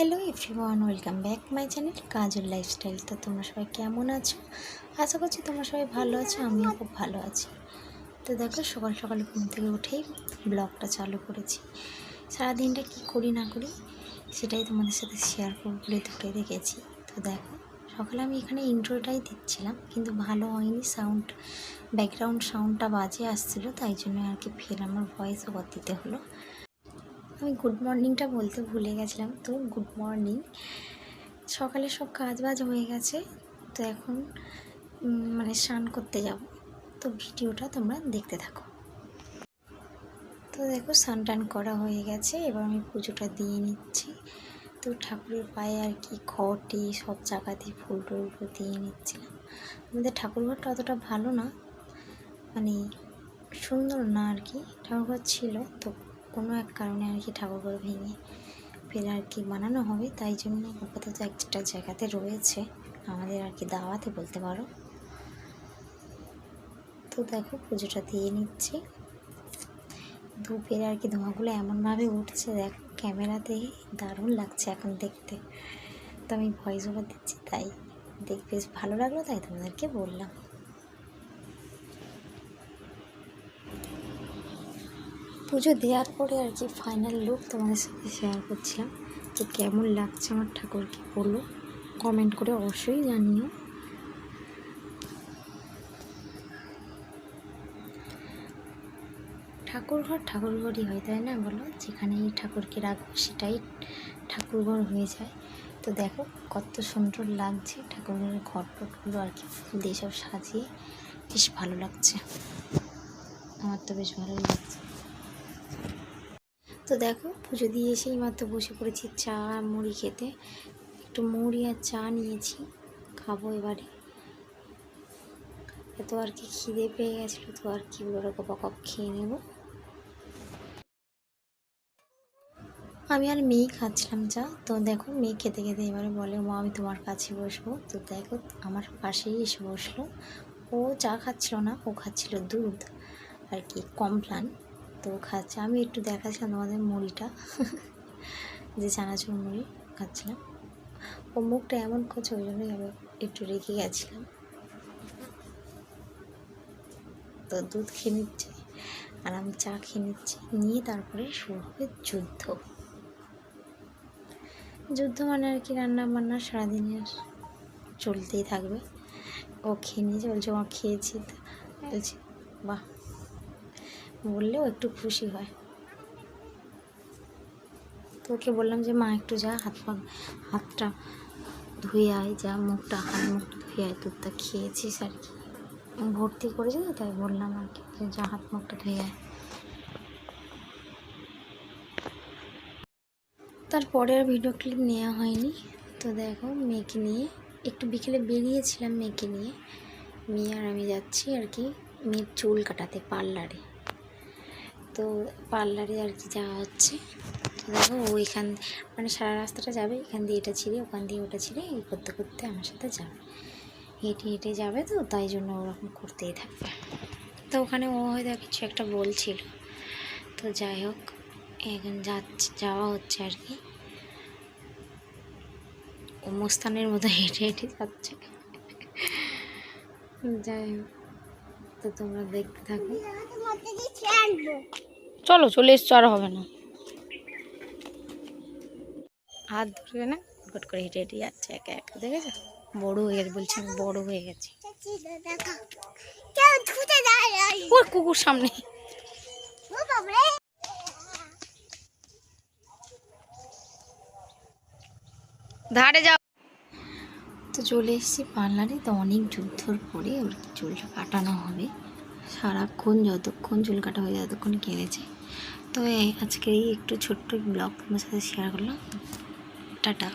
Hello everyone welcome back my channel Kajal lifestyle তো তোমরা সবাই কেমন আছো? আশা করছি তোমরা সবাই ভালো আছো, আমিও খুব ভালো আছি। তো দেখো, সকাল সকাল ঘুম থেকে উঠেই ব্লগটা চালু করেছি। সারাদিনটা কী করি না করি, সেটাই তোমাদের সাথে শেয়ার করব বলে ধরে রেখেছি। তো দেখো, সকালে আমি এখানে ইন্ট্রোটাই দিচ্ছিলাম, কিন্তু ভালো হয়নি সাউন্ড ব্যাকগ্রাউন্ড সাউন্ডটা বাজে আসছিল, তাই জন্য আর কি ফের আমার ভয়েস ওভার দিতে হলো। আমি গুড মর্নিংটা বলতে ভুলে গেছিলাম। তো গুড মর্নিং সকালে সব কাজ বাজ হয়ে গেছে। তো এখন মানে স্নান করতে যাব। তো ভিডিওটা তোমরা দেখতে থাকো। তো দেখো, স্নান টান করা হয়ে গেছে। এবার আমি পুজোটা দিয়ে নিচ্ছি। তো ঠাকুরের পায়ে আর কি ঘটে, সব জায়গাতেই ফুল টুলগুলো দিয়ে নিচ্ছিলাম। আমাদের ঠাকুরঘরটা অতটা ভালো না। মানে সুন্দর না আর কি। ঠাকুরঘর ছিল, তো কোনো এক কারণে আর কি ঠাকুরঘর ভেঙে ফের আর কি বানানো হবে, তাই জন্য আপাতত একটা জায়গাতে রয়েছে। আমাদের আর কি দাওয়াতে বলতে পারো। তো দেখো, পুজোটা দিয়ে নিচ্ছি। ধূপের আর কি ধোঁয়াগুলো এমনভাবে উঠছে, দেখ, ক্যামেরাতে দারুণ লাগছে এখন দেখতে। তো আমি ভয়েস ওভার দিচ্ছি, তাই দেখ বেশ ভালো লাগল, তাই তোমাদেরকে বললাম। পুজো দেওয়ার পরে আর কি ফাইনাল লুক তোমাদের সাথে শেয়ার করছিলাম। তো কেমন লাগছে আমার ঠাকুরকে বলো। কমেন্ট করে অবশ্যই জানিও। ঠাকুরঘর ঠাকুরঘরই হয়, তাই না বলো? যেখানেই ঠাকুরকে রাখব সেটাই ঠাকুরঘর হয়ে যায়। তো দেখো কত সুন্দর লাগছে ঠাকুরঘরের ঘর টটগুলো আর কি, ফুল দিয়ে সব সাজিয়ে। বেশ ভালো লাগছে। আমার তো বেশ ভালোই লাগছে। তো দেখো, পুজো দিয়ে এসেই মাত্র বসে পড়েছি চা আর মুড়ি খেতে। একটু মুড়ি আর চা নিয়েছি, খাব এবারে। এত আর কি খিদে পেয়ে গেছিল, তো আর কি বড় কপা কপ খেয়ে নেব। আমি আর মেয়ে খাচ্ছিলাম চা, তো দেখো, মেয়ে খেতে খেতে এবারে বলে, মা, আমি তোমার কাছে বসবো। তো দেখো, আমার পাশেই এসে বসল। ও চা খাচ্ছিল না, ও খাচ্ছিল দুধ, আর কি, কমপ্লান। তো খাচ্ছে। আমি একটু দেখাচ্ছিলাম তোমাদের মুড়িটা। যে চানাচুর মুড়ি খাচ্ছিলাম। ও মুখটা এমন করছে, ওই জন্যই আমি একটু রেখে গেছিলাম। তো দুধ খেয়ে নিচ্ছে, আর আমি চা খেয়ে নিচ্ছি। নিয়ে তারপরে শুরু হবে যুদ্ধ। যুদ্ধ মানে আর কি রান্না বান্না সারাদিনের চলতেই থাকবে। ও খেয়ে নিয়েছে, বলছে ও খেয়েছি। বলছি, বাহ বললেও একটু খুশি হয়। তো ওকে বললাম যে, মা, একটু যা, হাত পা, হাতটা ধুয়ে আয়, যা, মুখটা, হাত মুখটা ধুয়ে আয়, দুধটা খেয়েছিস আর কি। ভর্তি করেছে তো, তাই বললাম আর কি, যে, যা, হাত মুখটা ধুয়ে আয়। তারপরে আর ভিডিও ক্লিপ নেওয়া হয়নি। তো দেখো, মেয়েকে নিয়ে, একটু বিকেলে বেরিয়েছিলাম মেয়েকে নিয়ে। মেয়ে আর আমি যাচ্ছি আর কি, মেয়ের চুল কাটাতে পার্লারে। তো পার্লারে আর কি যাওয়া হচ্ছে। তো দেখো, ও এখান মানে সারা রাস্তাটা যাবে, এখান দিয়ে এটা ছিঁড়ে, ওখান দিয়ে ওটা ছিঁড়ে, এই করতে করতে আমার সাথে যাবে। হেঁটে হেঁটে যাবে তো, তাই জন্য ওরকম করতেই থাকবে। তো ওখানে ও হয়তো কিছু একটা বলছিল। তো যাই হোক, এখন যাচ্ছে, যাওয়া হচ্ছে আর কি। ও মুস্তানের মতো হেঁটে হেঁটে যাচ্ছে। যাই হোক, তো তোমরা দেখতে থাকো। চলো চলে এসছো আর হবে না। হাত ধরবে না? ফট করে হেঁটে হেঁটে যাচ্ছে একা একা দেখেছ? বড় হয়ে গেছে বলছি আমি বড় হয়ে গেছি। ওর কুকুর সামনে। ধারে যাও। তো চলে এসেছি পার্লারে তো অনেক যুদ্ধর পরে ওর চুলটা কাটানো হবে। সারাক্ষণ যতক্ষণ চুল কাটা হয়ে ততক্ষণ কেঁদেছে। তো আজকে একটু ছোট্ট ব্লগ তোমার সাথে শেয়ার করলাম। টাটা।